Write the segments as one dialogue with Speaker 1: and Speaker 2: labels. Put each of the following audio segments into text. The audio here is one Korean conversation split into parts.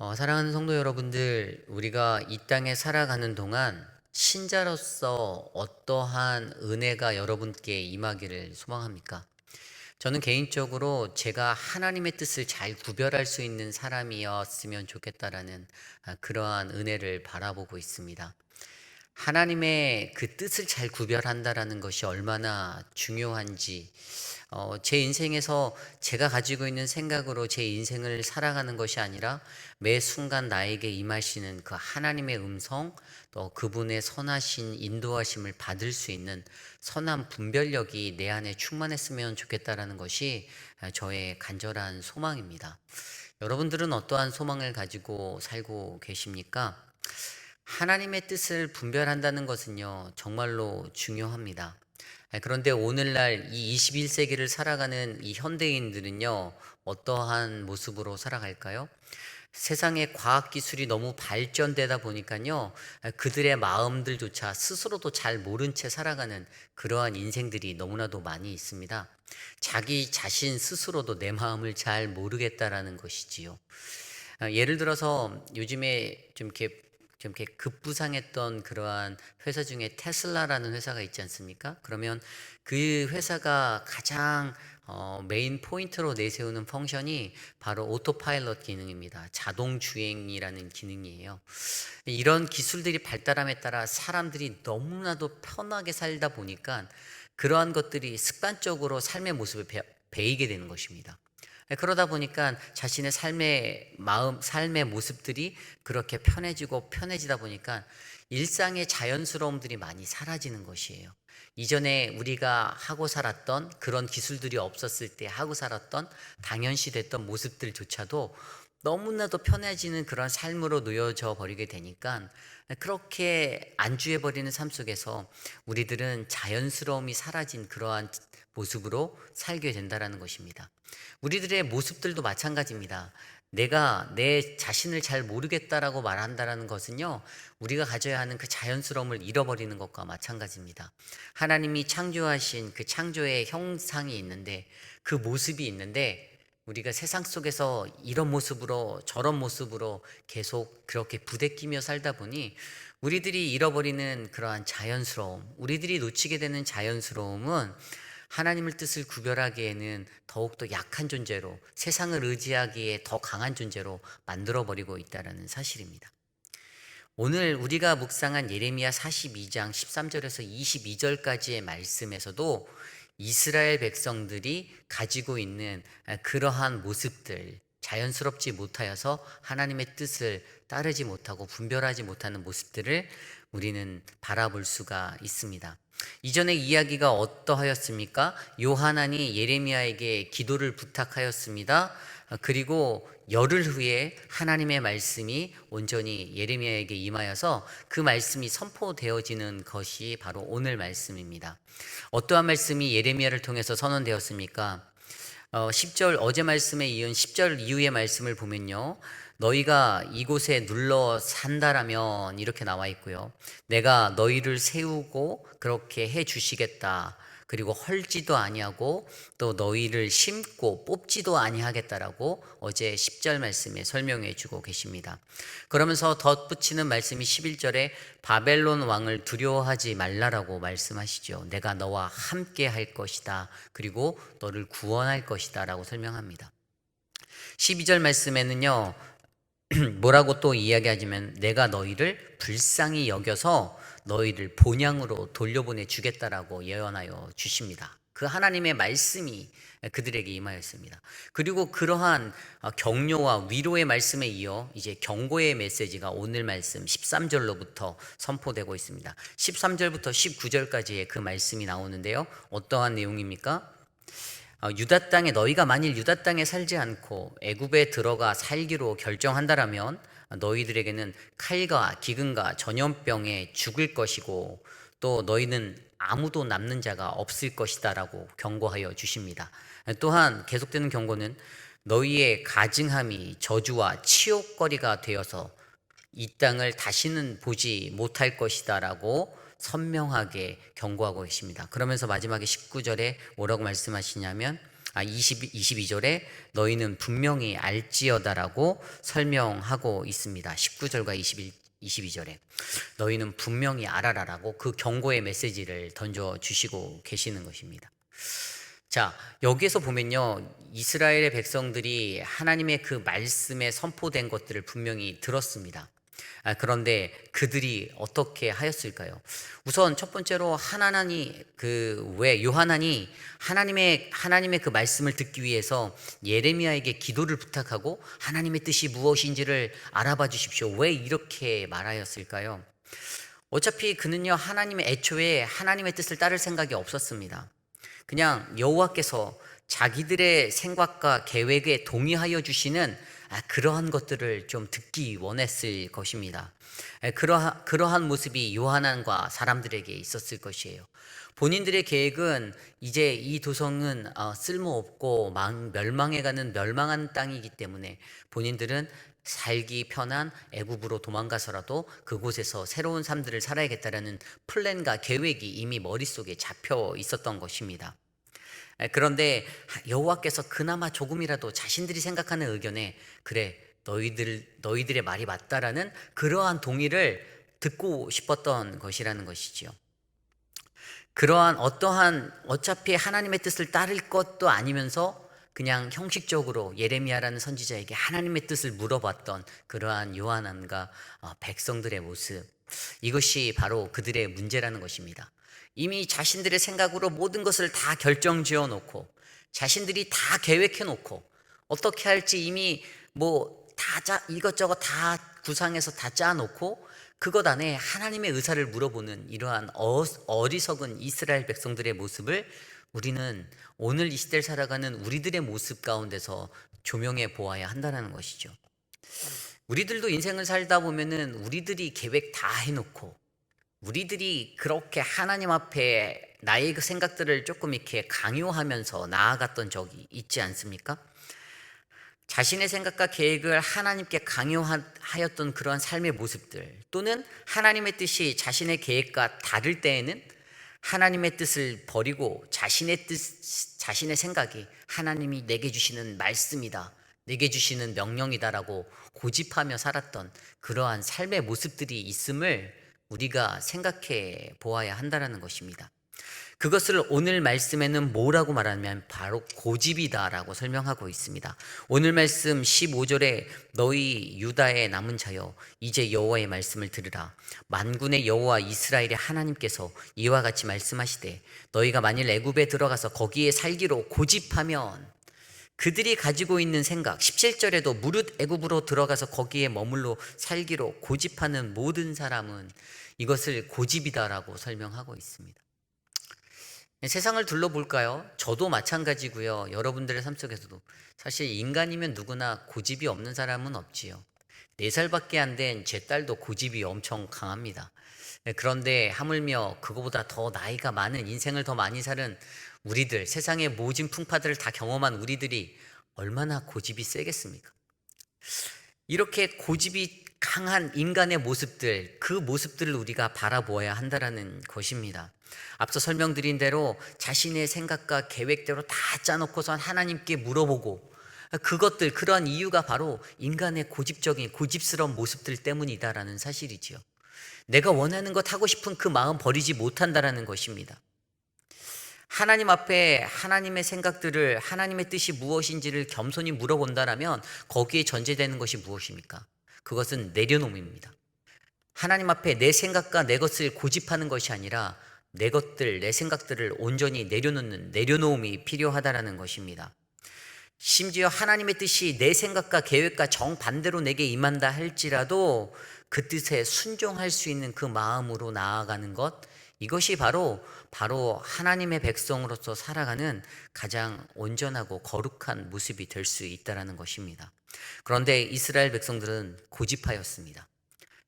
Speaker 1: 어, 사랑하는 성도 여러분들, 우리가 이 땅에 살아가는 동안 신자로서 어떠한 은혜가 여러분께 임하기를 소망합니까? 저는 개인적으로 제가 하나님의 뜻을 잘 구별할 수 있는 사람이었으면 좋겠다라는 아, 그러한 은혜를 바라보고 있습니다. 하나님의 그 뜻을 잘 구별한다라는 것이 얼마나 중요한지 어, 제 인생에서 제가 가지고 있는 생각으로 제 인생을 살아가는 것이 아니라 매 순간 나에게 임하시는 그 하나님의 음성 또 그분의 선하신 인도하심을 받을 수 있는 선한 분별력이 내 안에 충만했으면 좋겠다라는 것이 저의 간절한 소망입니다. 여러분들은 어떠한 소망을 가지고 살고 계십니까? 하나님의 뜻을 분별한다는 것은요, 정말로 중요합니다. 아, 그런데 오늘날 이 21세기를 살아가는 이 현대인들은요, 어떠한 모습으로 살아갈까요? 세상의 과학기술이 너무 발전되다 보니까요, 아, 그들의 마음들조차 스스로도 잘 모른 채 살아가는 그러한 인생들이 너무나도 많이 있습니다. 자기 자신 스스로도 내 마음을 잘 모르겠다라는 것이지요. 아, 예를 들어서 요즘에 좀 이렇게 좀 이렇게 급부상했던 그러한 회사 중에 테슬라라는 회사가 있지 않습니까? 그러면 그 회사가 가장 어, 메인 포인트로 내세우는 펑션이 바로 오토파일럿 기능입니다. 자동 주행이라는 기능이에요. 이런 기술들이 발달함에 따라 사람들이 너무나도 편하게 살다 보니까 그러한 것들이 습관적으로 삶의 모습을 배, 배이게 되는 것입니다. 예, 그러다 보니까 자신의 삶의 마음, 삶의 모습들이 그렇게 편해지고 편해지다 보니까 일상의 자연스러움들이 많이 사라지는 것이에요. 이전에 우리가 하고 살았던 그런 기술들이 없었을 때 하고 살았던 당연시 됐던 모습들조차도 너무나도 편해지는 그런 삶으로 놓여져 버리게 되니까 그렇게 안주해 버리는 삶 속에서 우리들은 자연스러움이 사라진 그러한 모습으로 살게 된다라는 것입니다. 우리들의 모습들도 마찬가지입니다. 내가 내 자신을 잘 모르겠다라고 말한다라는 것은요, 우리가 가져야 하는 그 자연스러움을 잃어버리는 것과 마찬가지입니다. 하나님이 창조하신 그 창조의 형상이 있는데, 그 모습이 있는데, 우리가 세상 속에서 이런 모습으로 저런 모습으로 계속 그렇게 부대끼며 살다 보니 우리들이 잃어버리는 그러한 자연스러움, 우리들이 놓치게 되는 자연스러움은 하나님을 뜻을 구별하기에는 더욱더 약한 존재로 세상을 의지하기에 더 강한 존재로 만들어 버리고 있다는 사실입니다. 오늘 우리가 묵상한 예레미야 42장 13절에서 22절까지의 말씀에서도 이스라엘 백성들이 가지고 있는 그러한 모습들, 자연스럽지 못하여서 하나님의 뜻을 따르지 못하고 분별하지 못하는 모습들을 우리는 바라볼 수가 있습니다. 이전의 이야기가 어떠하였습니까? 요하난이 예레미야에게 기도를 부탁하였습니다. 그리고 열흘 후에 하나님의 말씀이 온전히 예레미야에게 임하여서 그 말씀이 선포되어지는 것이 바로 오늘 말씀입니다. 어떠한 말씀이 예레미야를 통해서 선언되었습니까? 어, 10절 어제 말씀에 이은 10절 이후의 말씀을 보면요. 너희가 이곳에 눌러 산다라면 이렇게 나와 있고요. 내가 너희를 세우고 그렇게 해 주시겠다. 그리고 헐지도 아니하고 또 너희를 심고 뽑지도 아니하겠다라고 어제 10절 말씀에 설명해 주고 계십니다. 그러면서 덧붙이는 말씀이 11절에 바벨론 왕을 두려워하지 말라라고 말씀하시죠. 내가 너와 함께 할 것이다. 그리고 너를 구원할 것이다라고 설명합니다. 12절 말씀에는요. 뭐라고 또 이야기하지만 내가 너희를 불쌍히 여겨서 너희를 본향으로 돌려보내 주겠다라고 예언하여 주십니다. 그 하나님의 말씀이 그들에게 임하였습니다. 그리고 그러한 격려와 위로의 말씀에 이어 이제 경고의 메시지가 오늘 말씀 13절로부터 선포되고 있습니다. 13절부터 19절까지의 그 말씀이 나오는데요. 어떠한 내용입니까? 어, 유다 땅에 너희가 만일 유다 땅에 살지 않고 애굽에 들어가 살기로 결정한다라면 너희들에게는 칼과 기근과 전염병에 죽을 것이고 또 너희는 아무도 남는 자가 없을 것이다라고 경고하여 주십니다. 또한 계속되는 경고는 너희의 가증함이 저주와 치욕거리가 되어서 이 땅을 다시는 보지 못할 것이다라고 선명하게 경고하고 계십니다. 그러면서 마지막에 19절에 뭐라고 말씀하시냐면 아, 20, 22절에 너희는 분명히 알지어다라고 설명하고 있습니다. 19절과 21, 22절에 너희는 분명히 알아라라고 그 경고의 메시지를 던져 주시고 계시는 것입니다. 자, 여기에서 보면요. 이스라엘의 백성들이 하나님의 그 말씀에 선포된 것들을 분명히 들었습니다. 아, 그런데 그들이 어떻게 하였을까요? 우선 첫 번째로 하나나니 그왜 요하나니 하나님의 하나님의 그 말씀을 듣기 위해서 예레미야에게 기도를 부탁하고 하나님의 뜻이 무엇인지를 알아봐 주십시오. 왜 이렇게 말하였을까요? 어차피 그는요 하나님의 애초에 하나님의 뜻을 따를 생각이 없었습니다. 그냥 여호와께서 자기들의 생각과 계획에 동의하여 주시는 아, 그러한 것들을 좀 듣기 원했을 것입니다. 에, 그러하, 그러한 모습이 요한안과 사람들에게 있었을 것이에요. 본인들의 계획은 이제 이 도성은 어, 쓸모없고 망, 멸망해가는 멸망한 땅이기 때문에 본인들은 살기 편한 애굽으로 도망가서라도 그곳에서 새로운 삶들을 살아야겠다라는 플랜과 계획이 이미 머릿속에 잡혀 있었던 것입니다. 에, 그런데 여호와께서 그나마 조금이라도 자신들이 생각하는 의견에 그래 너희들 너희들의 말이 맞다라는 그러한 동의를 듣고 싶었던 것이라는 것이지요. 그러한 어떠한 어차피 하나님의 뜻을 따를 것도 아니면서 그냥 형식적으로 예레미야라는 선지자에게 하나님의 뜻을 물어봤던 그러한 요한안과 어, 백성들의 모습 이것이 바로 그들의 문제라는 것입니다. 이미 자신들의 생각으로 모든 것을 다 결정 지어 놓고 자신들이 다 계획해 놓고 어떻게 할지 이미 뭐다 이것저것 다 구상해서 다 짜놓고 그것 안에 하나님의 의사를 물어보는 이러한 어, 어리석은 이스라엘 백성들의 모습을 우리는 오늘 이 시대를 살아가는 우리들의 모습 가운데서 조명해 보아야 한다는 것이죠. 우리들도 인생을 살다 보면은 우리들이 계획 다 해놓고 우리들이 그렇게 하나님 앞에 나의 그 생각들을 조금 이렇게 강요하면서 나아갔던 적이 있지 않습니까? 자신의 생각과 계획을 하나님께 강요하였던 그러한 삶의 모습들 또는 하나님의 뜻이 자신의 계획과 다를 때에는 하나님의 뜻을 버리고 자신의 뜻, 자신의 생각이 하나님이 내게 주시는 말씀이다. 내게 주시는 명령이다라고 고집하며 살았던 그러한 삶의 모습들이 있음을 우리가 생각해 보아야 한다는 것입니다. 그것을 오늘 말씀에는 뭐라고 말하면 바로 고집이다라고 설명하고 있습니다. 오늘 말씀 15절에 너희 유다의 남은 자여 이제 여호와의 말씀을 들으라 만군의 여호와 이스라엘의 하나님께서 이와 같이 말씀하시되 너희가 만일 애굽에 들어가서 거기에 살기로 고집하면 그들이 가지고 있는 생각 17절에도 무릇 애굽으로 들어가서 거기에 머물러 살기로 고집하는 모든 사람은 이것을 고집이다라고 설명하고 있습니다. 세상을 둘러볼까요? 저도 마찬가지고요. 여러분들의 삶 속에서도 사실 인간이면 누구나 고집이 없는 사람은 없지요. 네 살밖에 안 된 제 딸도 고집이 엄청 강합니다. 네, 그런데 하물며 그거보다 더 나이가 많은 인생을 더 많이 사는 우리들, 세상의 모진 풍파들을 다 경험한 우리들이 얼마나 고집이 세겠습니까? 이렇게 고집이 강한 인간의 모습들, 그 모습들을 우리가 바라보아야 한다라는 것입니다. 앞서 설명드린 대로 자신의 생각과 계획대로 다 짜놓고선 하나님께 물어보고 그것들, 그러한 이유가 바로 인간의 고집적인, 고집스러운 모습들 때문이다라는 사실이지요. 내가 원하는 것 하고 싶은 그 마음 버리지 못한다라는 것입니다. 하나님 앞에 하나님의 생각들을 하나님의 뜻이 무엇인지를 겸손히 물어본다라면 거기에 전제되는 것이 무엇입니까? 그것은 내려놓음입니다. 하나님 앞에 내 생각과 내 것을 고집하는 것이 아니라 내 것들, 내 생각들을 온전히 내려놓는 내려놓음이 필요하다라는 것입니다. 심지어 하나님의 뜻이 내 생각과 계획과 정반대로 내게 임한다 할지라도 그 뜻에 순종할 수 있는 그 마음으로 나아가는 것 이것이 바로 바로 하나님의 백성으로서 살아가는 가장 온전하고 거룩한 모습이 될 수 있다라는 것입니다. 그런데 이스라엘 백성들은 고집하였습니다.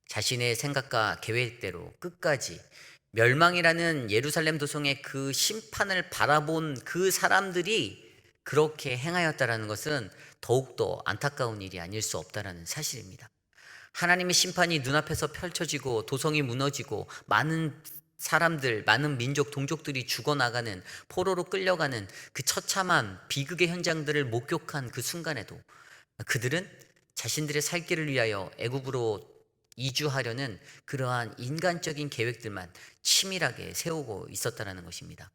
Speaker 1: 자신의 생각과 계획대로 끝까지 멸망이라는 예루살렘 도성의 그 심판을 바라본 그 사람들이 그렇게 행하였다라는 것은 더욱더 안타까운 일이 아닐 수 없다라는 사실입니다. 하나님의 심판이 눈앞에서 펼쳐지고 도성이 무너지고 많은 사람들, 많은 민족, 동족들이 죽어나가는 포로로 끌려가는 그 처참한 비극의 현장들을 목격한 그 순간에도 그들은 자신들의 살 길을 위하여 애굽으로 이주하려는 그러한 인간적인 계획들만 치밀하게 세우고 있었다라는 것입니다.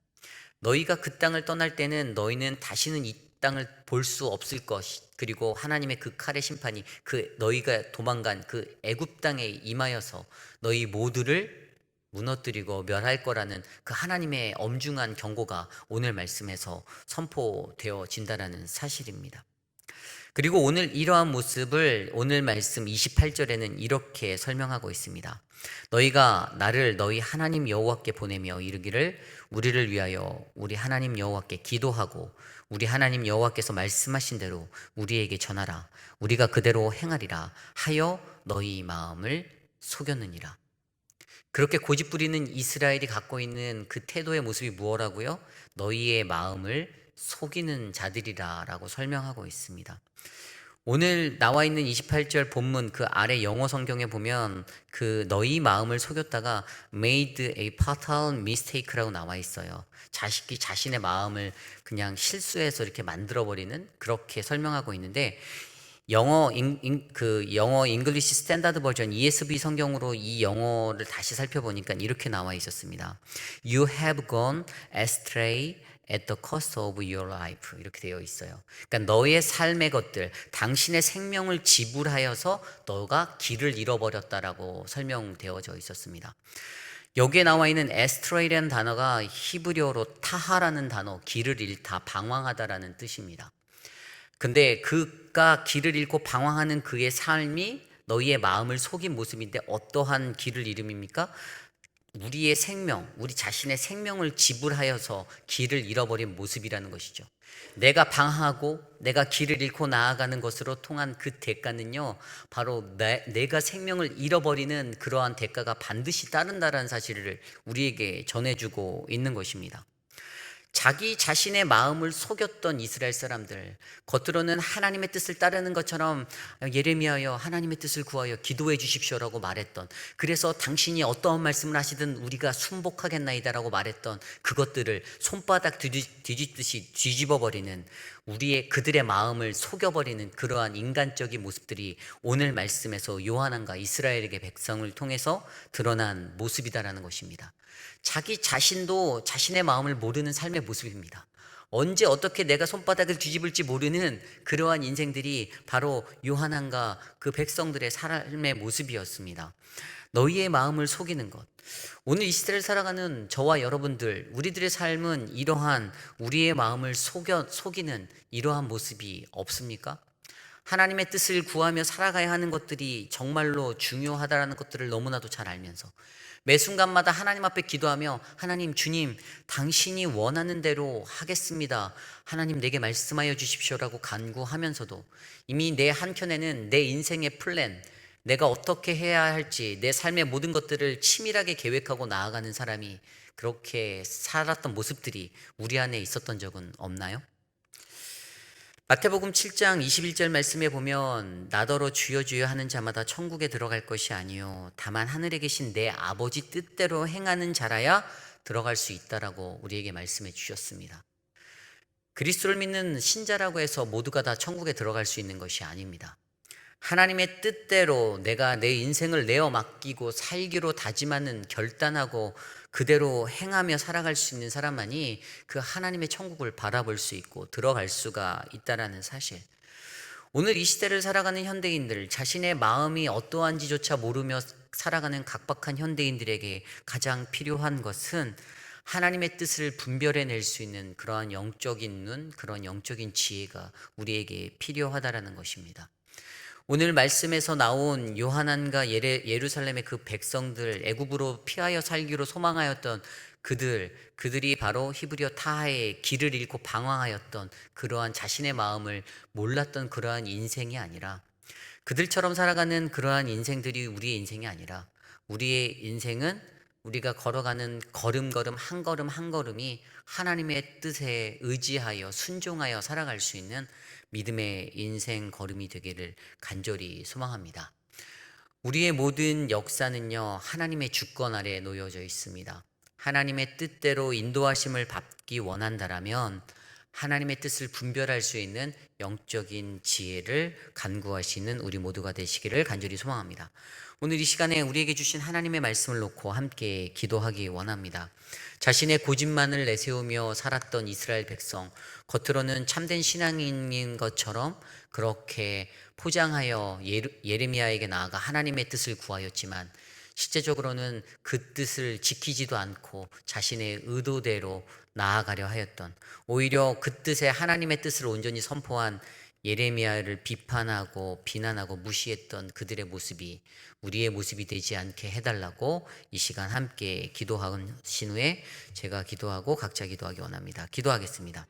Speaker 1: 너희가 그 땅을 떠날 때는 너희는 다시는 이 땅을 볼 수 없을 것 그리고 하나님의 그 칼의 심판이 그 너희가 도망간 그 애굽 땅에 임하여서 너희 모두를 무너뜨리고 멸할 거라는 그 하나님의 엄중한 경고가 오늘 말씀에서 선포되어진다라는 사실입니다. 그리고 오늘 이러한 모습을 오늘 말씀 28절에는 이렇게 설명하고 있습니다. 너희가 나를 너희 하나님 여호와께 보내며 이르기를 우리를 위하여 우리 하나님 여호와께 기도하고 우리 하나님 여호와께서 말씀하신 대로 우리에게 전하라 우리가 그대로 행하리라 하여 너희 마음을 속였느니라. 그렇게 고집 부리는 이스라엘이 갖고 있는 그 태도의 모습이 무엇라고요? 너희의 마음을 속이는 자들이라라고 설명하고 있습니다. 오늘 나와 있는 28절 본문 그 아래 영어 성경에 보면 그 너희 마음을 속였다가 made a fatal mistake라고 나와 있어요. 자식이 자신의 마음을 그냥 실수해서 이렇게 만들어 버리는 그렇게 설명하고 있는데 영어 인, 인, 그 영어 잉글리시 스탠다드 버전 ESV 성경으로 이 영어를 다시 살펴보니까 이렇게 나와 있었습니다. You have gone astray at the cost of your life 이렇게 되어 있어요. 그러니까 너의 삶의 것들, 당신의 생명을 지불하여서 너가 길을 잃어버렸다라고 설명되어져 있었습니다. 여기에 나와 있는 에스트레이라는 단어가 히브리어로 타하라는 단어, 길을 잃다, 방황하다라는 뜻입니다. 근데 그가 길을 잃고 방황하는 그의 삶이 너희의 마음을 속인 모습인데 어떠한 길을 잃음입니까? 우리의 생명, 우리 자신의 생명을 지불하여서 길을 잃어버린 모습이라는 것이죠. 내가 방하고 내가 길을 잃고 나아가는 것으로 통한 그 대가는요, 바로 내, 내가 생명을 잃어버리는 그러한 대가가 반드시 따른다라는 사실을 우리에게 전해주고 있는 것입니다. 자기 자신의 마음을 속였던 이스라엘 사람들 겉으로는 하나님의 뜻을 따르는 것처럼 예레미야여 하나님의 뜻을 구하여 기도해 주십시오라고 말했던 그래서 당신이 어떠한 말씀을 하시든 우리가 순복하겠나이다라고 말했던 그것들을 손바닥 뒤집듯이 뒤집어 버리는 우리의 그들의 마음을 속여버리는 그러한 인간적인 모습들이 오늘 말씀에서 요한왕과 이스라엘에게 백성을 통해서 드러난 모습이다라는 것입니다. 자기 자신도 자신의 마음을 모르는 삶의 모습입니다. 언제 어떻게 내가 손바닥을 뒤집을지 모르는 그러한 인생들이 바로 요한왕과 그 백성들의 삶의 모습이었습니다. 너희의 마음을 속이는 것. 오늘 이 시대를 살아가는 저와 여러분들, 우리들의 삶은 이러한 우리의 마음을 속여, 속이는 이러한 모습이 없습니까? 하나님의 뜻을 구하며 살아가야 하는 것들이 정말로 중요하다라는 것들을 너무나도 잘 알면서 매 순간마다 하나님 앞에 기도하며 하나님 주님 당신이 원하는 대로 하겠습니다. 하나님 내게 말씀하여 주십시오라고 간구하면서도 이미 내 한켠에는 내 인생의 플랜 내가 어떻게 해야 할지 내 삶의 모든 것들을 치밀하게 계획하고 나아가는 사람이 그렇게 살았던 모습들이 우리 안에 있었던 적은 없나요? 마태복음 7장 21절 말씀에 보면 나더러 주여 주여 하는 자마다 천국에 들어갈 것이 아니요 다만 하늘에 계신 내 아버지 뜻대로 행하는 자라야 들어갈 수 있다라고 우리에게 말씀해 주셨습니다. 그리스도를 믿는 신자라고 해서 모두가 다 천국에 들어갈 수 있는 것이 아닙니다. 하나님의 뜻대로 내가 내 인생을 내어 맡기고 살기로 다짐하는 결단하고 그대로 행하며 살아갈 수 있는 사람만이 그 하나님의 천국을 바라볼 수 있고 들어갈 수가 있다라는 사실. 오늘 이 시대를 살아가는 현대인들, 자신의 마음이 어떠한지조차 모르며 살아가는 각박한 현대인들에게 가장 필요한 것은 하나님의 뜻을 분별해낼 수 있는 그러한 영적인 눈, 그런 영적인 지혜가 우리에게 필요하다라는 것입니다. 오늘 말씀에서 나온 요한안과 예루살렘의 그 백성들 애굽으로 피하여 살기로 소망하였던 그들 그들이 바로 히브리어 타하의 길을 잃고 방황하였던 그러한 자신의 마음을 몰랐던 그러한 인생이 아니라 그들처럼 살아가는 그러한 인생들이 우리의 인생이 아니라 우리의 인생은 우리가 걸어가는 걸음걸음 한 걸음 한 걸음이 하나님의 뜻에 의지하여 순종하여 살아갈 수 있는 믿음의 인생 걸음이 되기를 간절히 소망합니다. 우리의 모든 역사는요, 하나님의 주권 아래 놓여져 있습니다. 하나님의 뜻대로 인도하심을 받기 원한다라면 하나님의 뜻을 분별할 수 있는 영적인 지혜를 간구하시는 우리 모두가 되시기를 간절히 소망합니다. 오늘 이 시간에 우리에게 주신 하나님의 말씀을 놓고 함께 기도하기 원합니다. 자신의 고집만을 내세우며 살았던 이스라엘 백성, 겉으로는 참된 신앙인인 것처럼 그렇게 포장하여 예레미야에게 나아가 하나님의 뜻을 구하였지만 실제적으로는 그 뜻을 지키지도 않고 자신의 의도대로 나아가려 하였던 오히려 그 뜻에 하나님의 뜻을 온전히 선포한 예레미야를 비판하고 비난하고 무시했던 그들의 모습이 우리의 모습이 되지 않게 해달라고 이 시간 함께 기도하신 후에 제가 기도하고 각자 기도하기 원합니다. 기도하겠습니다.